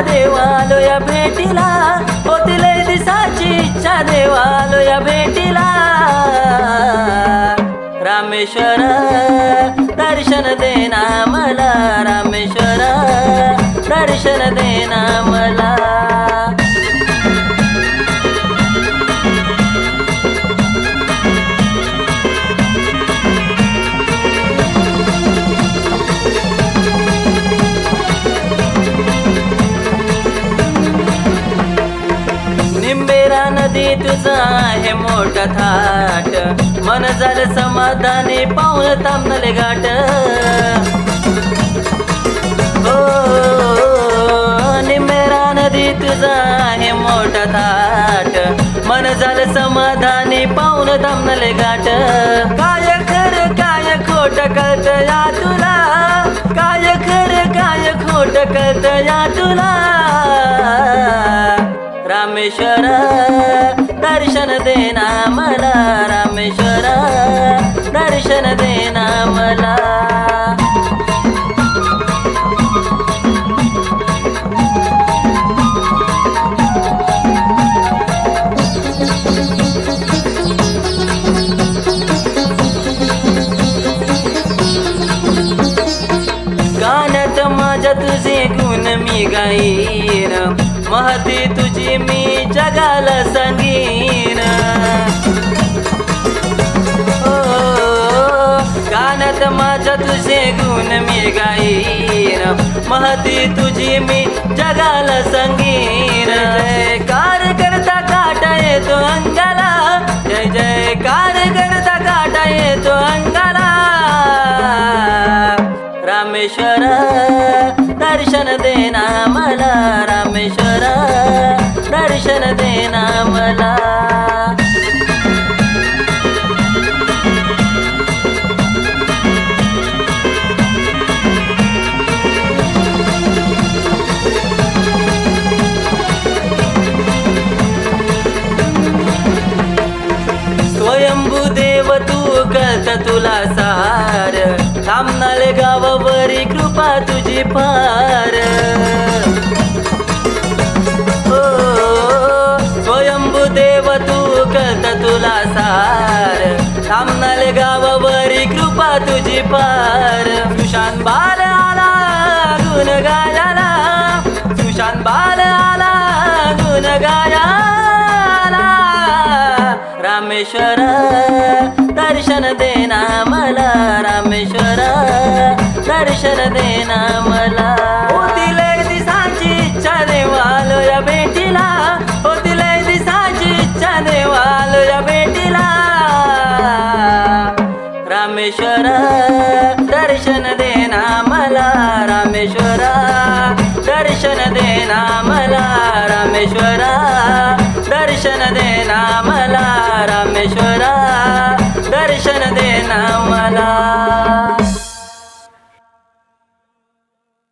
देवालोया भेटीला. होती लय दिसाची इच्छा देवालोया भेटीला. रामेश्वर दर्शन दे. निंबेरा तुझा आहे मोठा थाट? मन झालं समाधानी पाऊल थांबले घाट हो निमेरा नदी तुझा आहे मोठा थाट. मन झालं समाधानी पाऊल थांबले घाट काय खर काय खोट कळत या तुला? काय खर काय खोट कळत या तुला? रामेश्वर दर्शन देना मला रामेश्वर. दर्शन देना मला. गाण्यात माझ्या तुझे गुण मी गाईन. महती तुझी मी जगाला सांगीन. ओ, गाण्यात माझ्या तुझे गुण मी गाईन. महती तुझी मी जगाला सांगीन. जय कार करता काटा येतो अंगाला. जय जय कार रामेश्वर दर्शन देना मला रामेश्वर दर्शन देना मला तुझी फार ओ, स्वयंभू देव तू कळत तुला सार. थांबनाले गावावरी कृपा तुझी पार. सुशांत बाल आला गुण गायाला. सुशांत बाल आला गुण गायाला. रामेश्वर दर्शन देना मला रामेश्वर दर्शन देना मला रामेश्वर दर्शन देना मला.